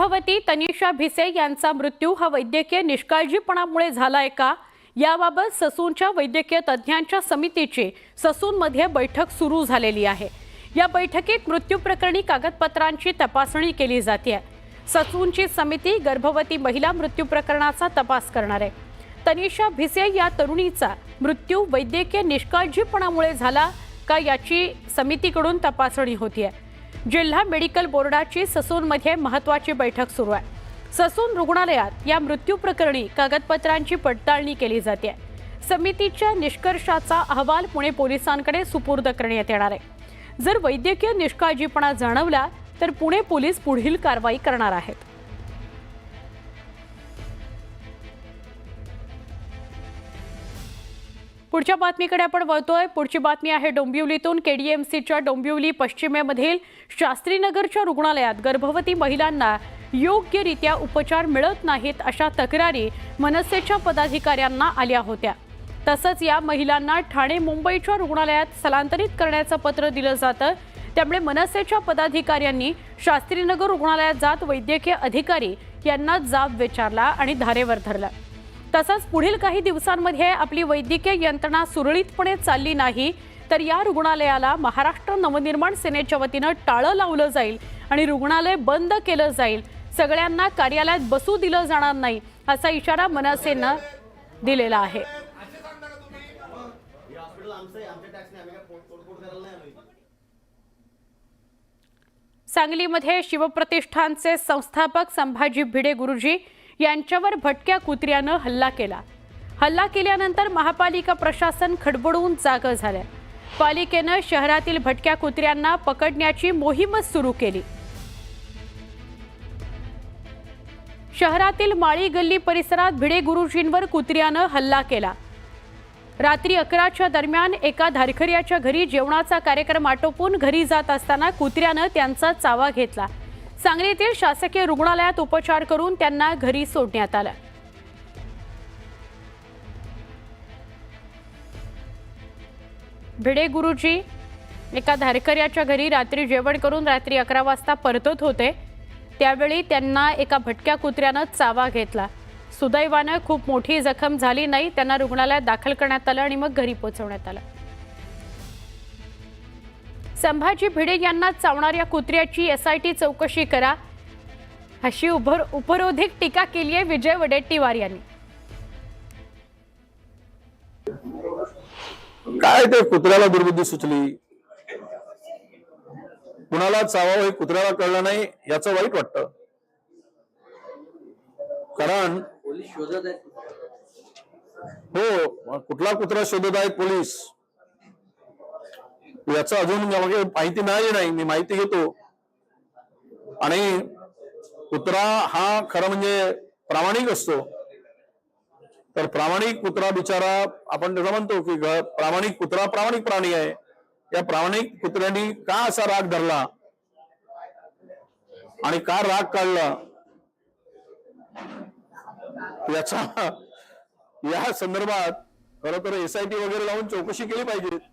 गर्भवती तनिषा भिसे यांचा मृत्यू हा वैद्यकीय निष्काळजीपणामुळे झालाय का? याबाबत ससूनच्या वैद्यकीय तज्ज्ञांच्या समितीची ससूनमध्ये बैठक सुरू झालेली आहे. या बैठकीत मृत्यू प्रकरणी कागदपत्रांची तपासणी केली जाते ससूनची समिती गर्भवती महिला मृत्यू प्रकरणाचा तपास करणार आहे. तनिषा भिसे या तरुणीचा मृत्यू वैद्यकीय निष्काळजीपणामुळे झाला का याची समितीकडून तपासणी होतीये. जिल्हा मेडिकल बोर्डाची ससूनमध्ये महत्वाची बैठक सुरू आहे. ससून रुग्णालयात या मृत्यू प्रकरणी कागदपत्रांची पडताळणी केली जाते. समितीच्या निष्कर्षाचा अहवाल पुणे पोलिसांकडे सुपूर्द करण्यात येणार आहे. जर वैद्यकीय निष्काळजीपणा जाणवला तर पुणे पोलीस पुढील कारवाई करणार आहेत. पुढच्या बातमीकडे आपण वळतोय. पुढची बातमी आहे डोंबिवलीतून केडीएमसीच्या डोंबिवली पश्चिमेमधील शास्त्रीनगरच्या रुग्णालयात गर्भवती महिलांना योग्यरित्या उपचार मिळत नाहीत अशा तक्रारी मनसेच्या पदाधिकाऱ्यांना आल्या होत्या. तसंच या महिलांना ठाणे मुंबईच्या रुग्णालयात स्थलांतरित करण्याचं पत्र दिलं जातं. त्यामुळे मनसेच्या पदाधिकाऱ्यांनी शास्त्रीनगर रुग्णालयात जात वैद्यकीय अधिकारी यांना जाब विचारला आणि धारेवर धरला. तसंच पुढील काही दिवसांमध्ये आपली वैद्यकीय यंत्रणा सुरळीतपणे चालली नाही तर या रुग्णालयाला महाराष्ट्र नवनिर्माण सेनेच्या वतीनं टाळं लावलं जाईल आणि रुग्णालय बंद केलं जाईल. सगळ्यांना कार्यालयात बसू दिलं जाणार नाही असा इशारा मनसेनं दिलेला आहे. सांगलीमध्ये शिवप्रतिष्ठानचे संस्थापक संभाजी भिडे गुरुजी यांच्यावर भटक्या कुत्र्यानं हल्ला केला. हल्ला केल्यानंतर महापालिका प्रशासन खडबडून जागं झालं. पालिकेनं शहरातील भटक्या कुत्र्यांना पकडण्याची मोहीमच सुरू केली. शहरातील माळी गल्ली परिसरात भिडे गुरुजींवर कुत्र्यानं हल्ला केला. रात्री अकराच्या दरम्यान एका धारखऱ्याच्या घरी जेवणाचा कार्यक्रम आटोपून घरी जात असताना कुत्र्यानं त्यांचा चावा घेतला. सांगलीतील शासकीय रुग्णालयात उपचार करून त्यांना घरी सोडण्यात आलं. भिडे गुरुजी एका धारकऱ्याच्या घरी रात्री जेवण करून रात्री अकरा वाजता परतत होते. त्यावेळी त्यांना एका भटक्या कुत्र्यानं चावा घेतला. सुदैवानं खूप मोठी जखम झाली नाही त्यांना रुग्णालयात दाखल करण्यात आलं आणि मग घरी पोहोचवण्यात आलं. संभाजी भिडे यांना चावणाऱ्या कुत्र्याची एसआयटी चौकशी करा. अशी उभर उपरोधिक टीका केली आहे विजय वडेट्टीवार यांनी. काय ते कुत्र्याला दुर्बुद्धी सुचली? कुणाला चावावं हे कुत्र्याला कळलं नाही याचं वाईट वाटतं. कारण पोलीस शोधत आहेत. हो कुठला कुत्रा शोधत आहेत पोलीस. याचं अजून माहिती मिळाली नाही. मी माहिती घेतो. आणि कुत्रा हा खरं म्हणजे प्रामाणिक असतो. तर प्रामाणिक कुत्रा बिचारा आपण त्याला म्हणतो की प्रामाणिक कुत्रा प्रामाणिक प्राणी आहे. या प्रामाणिक कुत्र्यांनी का असा राग धरला? आणि का राग काढला? याचा या संदर्भात खर तर एसआयटी वगैरे लावून चौकशी केली पाहिजे.